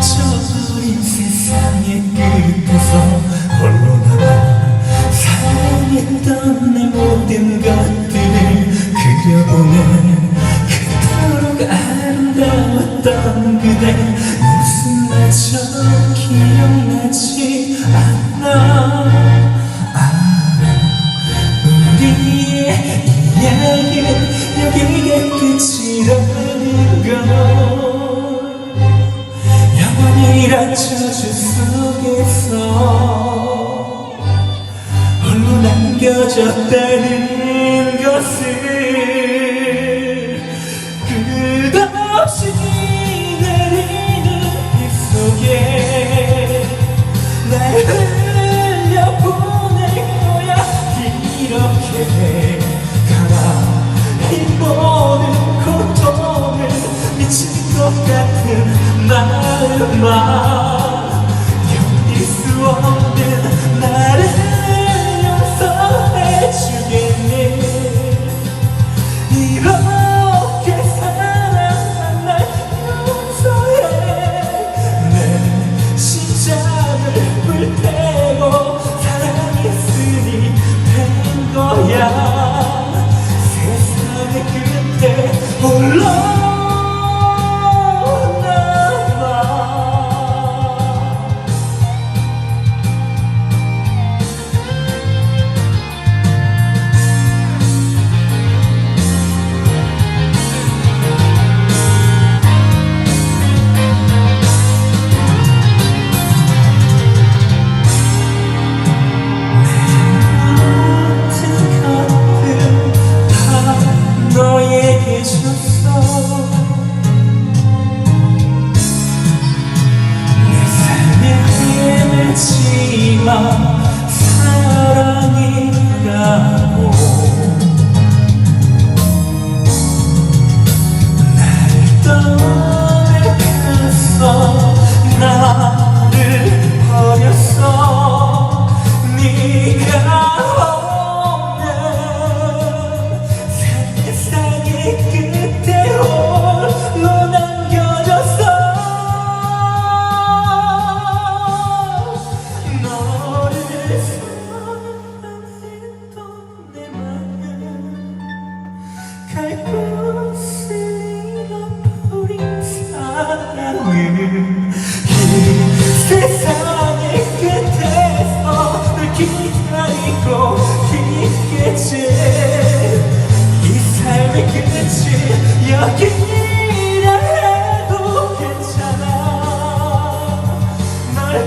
저버린 세상의 끝에서 홀로 사랑했던 내 모든 것들을 그려보면 그토록 아 저주 속에서 홀로 남겨졌다는 것을 끝없이 내리는 빗 속에 날 흘려보낼 거야. 이렇게 마음 견딜 수 없는 나는 이 끝에서 널 기다리고 있겠지 이 삶의 끝이 여기라 해도 괜찮아. 널